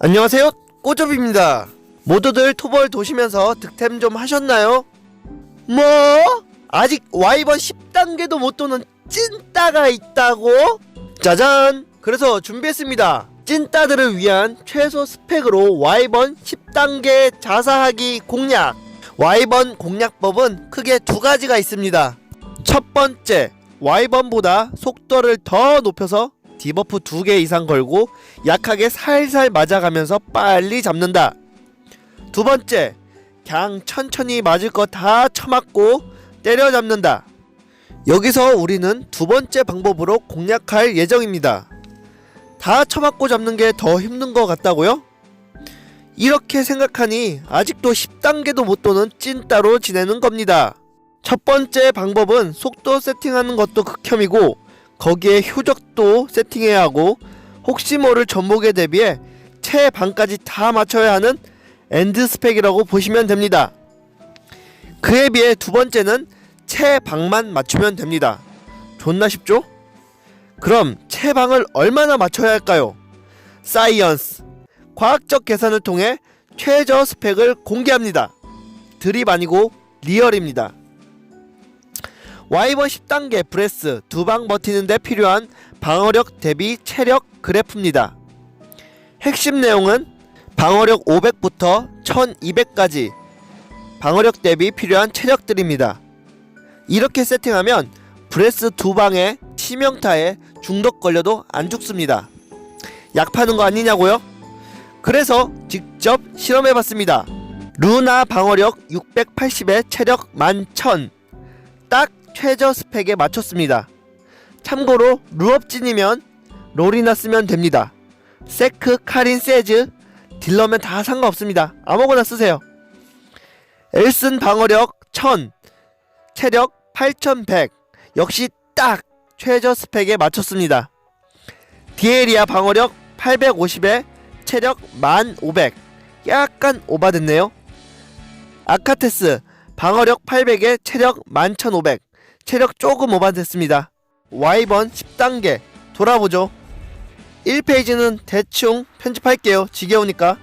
안녕하세요 꼬접입니다 모두들 토벌 도시면서 득템 좀 하셨나요? 뭐? 아직 와이번 10단계도 못 도는 찐따가 있다고? 짜잔 그래서 준비했습니다 찐따들을 위한 최소 스펙으로 와이번 10단계 자사하기 공략 와이번 공략법은 크게 두 가지가 있습니다 첫 번째 와이번보다 속도를 더 높여서 디버프 두 개 이상 걸고 약하게 살살 맞아가면서 빨리 잡는다. 두 번째, 그냥 천천히 맞을 거 다 쳐맞고 때려잡는다. 여기서 우리는 두 번째 방법으로 공략할 예정입니다. 다 쳐맞고 잡는 게 더 힘든 것 같다고요? 이렇게 생각하니 아직도 10단계도 못 도는 찐따로 지내는 겁니다. 첫 번째 방법은 속도 세팅하는 것도 극혐이고 거기에 효적도 세팅해야 하고 혹시 모를 전복에 대비해 최반까지 다 맞춰야 하는 엔드 스펙이라고 보시면 됩니다. 그에 비해 두 번째는 최방만 맞추면 됩니다. 존나 쉽죠? 그럼 최방을 얼마나 맞춰야 할까요? 사이언스 과학적 계산을 통해 최저 스펙을 공개합니다. 드립 아니고 리얼입니다. 와이번 10단계 브레스 두 방 버티는데 필요한 방어력 대비 체력 그래프입니다. 핵심 내용은 방어력 500부터 1200까지 방어력 대비 필요한 체력들입니다. 이렇게 세팅하면 브레스 두 방에 치명타에 중독 걸려도 안 죽습니다. 약 파는 거 아니냐고요? 그래서 직접 실험해봤습니다. 루나 방어력 680에 체력 11,000. 딱 최저 스펙에 맞췄습니다. 참고로 루업진이면 롤이나 쓰면 됩니다. 세크, 카린, 세즈, 딜러면 다 상관없습니다. 아무거나 쓰세요. 엘슨 방어력 1000, 체력 8100. 역시 딱 최저 스펙에 맞췄습니다. 디에리아 방어력 850에 체력 1500. 약간 오바됐네요. 아카테스 방어력 800에 체력 11500. 체력 조금 오바됐습니다. Y번 10단계 돌아보죠. 1페이지는 대충 편집할게요. 지겨우니까.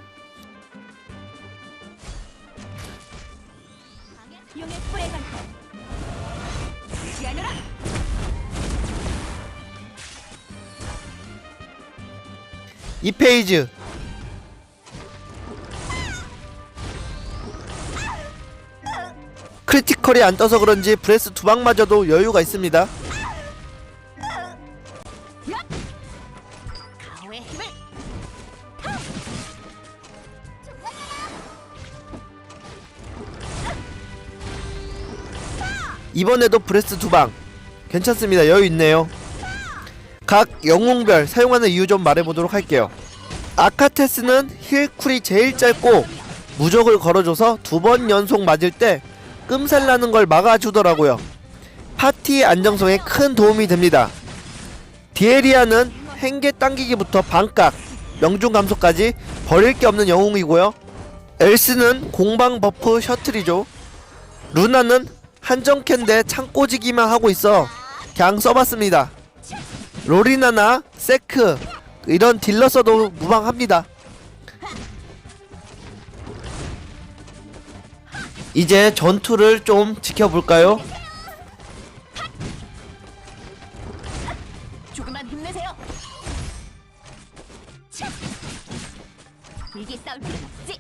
2페이지 크리티컬이 안 떠서 그런지 브레스 두 방마저도 여유가 있습니다. 이번에도 브레스 두 방 괜찮습니다. 여유 있네요. 각 영웅별 사용하는 이유 좀 말해보도록 할게요. 아카테스는 힐쿨이 제일 짧고 무적을 걸어줘서 두 번 연속 맞을 때 끔살 나는 걸 막아주더라고요. 파티 안정성에 큰 도움이 됩니다. 디에리아는 행계 당기기부터 반각, 명중 감소까지 버릴 게 없는 영웅이고요. 엘스는 공방 버프 셔틀이죠. 루나는 한정캔데 창고지기만 하고 있어 그냥 써봤습니다. 로리나나 세크 이런 딜러 써도 무방합니다. 이제 전투를 좀 지켜볼까요? 조금만 힘내세요 차! 불기 싸울 필요 없지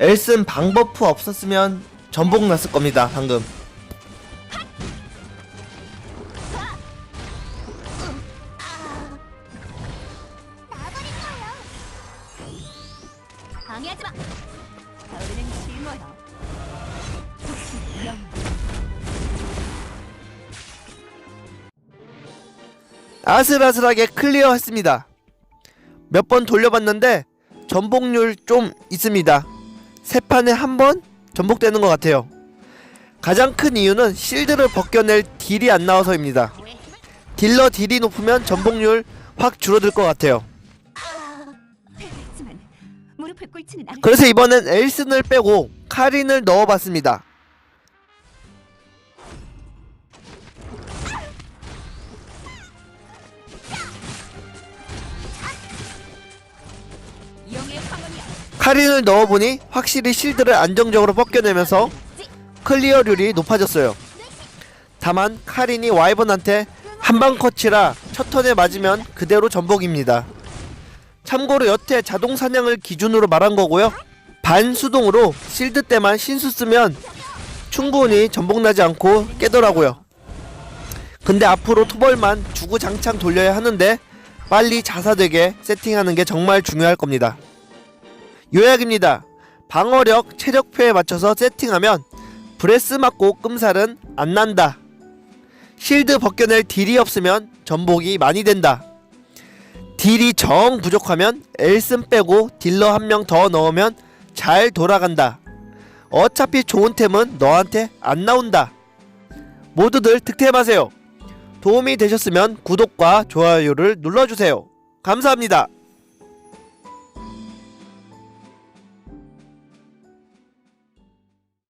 엘슨 방버프 없었으면 전복 났을 겁니다 방금 아슬아슬하게 클리어했습니다. 몇 번 돌려봤는데 전복률 좀 있습니다. 세 판에 한 번 전복되는 것 같아요. 가장 큰 이유는 실드를 벗겨낼 딜이 안 나와서입니다. 딜러 딜이 높으면 전복률 확 줄어들 것 같아요. 그래서 이번엔 엘슨을 빼고 카린을 넣어봤습니다. 영의 황혼이여. 카린을 넣어보니 확실히 실드를 안정적으로 벗겨내면서 클리어률이 높아졌어요. 다만 카린이 와이번한테 한방 커치라 첫 턴에 맞으면 그대로 전복입니다. 참고로 여태 자동 사냥을 기준으로 말한 거고요. 반수동으로 실드 때만 신수 쓰면 충분히 전복나지 않고 깨더라고요. 근데 앞으로 토벌만 주구장창 돌려야 하는데 빨리 자사되게 세팅하는 게 정말 중요할 겁니다. 요약입니다. 방어력, 체력표에 맞춰서 세팅하면 브레스 맞고 끔살은 안 난다. 실드 벗겨낼 딜이 없으면 전복이 많이 된다. 딜이 정 부족하면 엘슨 빼고 딜러 한 명 더 넣으면 잘 돌아간다. 어차피 좋은 템은 너한테 안 나온다. 모두들 득템하세요. 도움이 되셨으면 구독과 좋아요를 눌러주세요. 감사합니다.